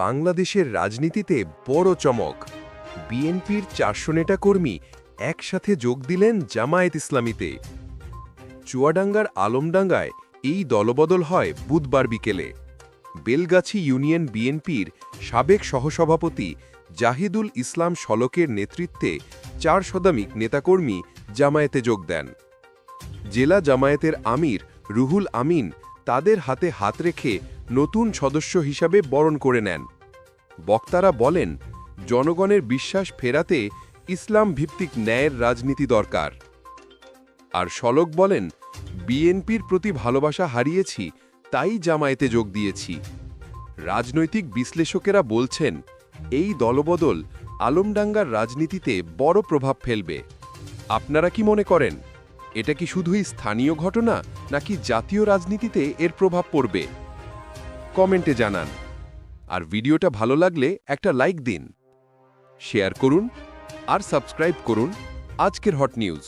বাংলাদেশের রাজনীতিতে বড় চমক। বিএনপির চারশো নেতাকর্মী একসাথে যোগ দিলেন জামায়াত ইসলামীতে। চুয়াডাঙ্গার আলমডাঙ্গায় এই দলবদল হয় বুধবার বিকেলে। বেলগাছি ইউনিয়ন বিএনপির সাবেক সহসভাপতি জাহিদুল ইসলাম শলকের নেতৃত্বে চার শতামিক নেতাকর্মী জামায়াতে যোগ দেন। জেলা জামায়াতের আমির রুহুল আমিন তাদের হাতে হাত রেখে নতুন সদস্য হিসাবে বরণ করে নেন। বক্তারা বলেন, জনগণের বিশ্বাস ফেরাতে ইসলাম ভিত্তিক ন্যায়ের রাজনীতি দরকার। আর শলক বলেন, বিএনপির প্রতি ভালোবাসা হারিয়েছি, তাই জামায়াতে যোগ দিয়েছি। রাজনৈতিক বিশ্লেষকেরা বলছেন, এই দলবদল আলমডাঙ্গার রাজনীতিতে বড় প্রভাব ফেলবে। আপনারা কি মনে করেন? এটা কি শুধুই স্থানীয় ঘটনা, নাকি জাতীয় রাজনীতিতে এর প্রভাব পড়বে? কমেন্টে জানান। আর ভিডিওটা ভালো লাগলে একটা লাইক দিন। শেয়ার করুন আর সাবস্ক্রাইব করুন আজকের হট নিউজ।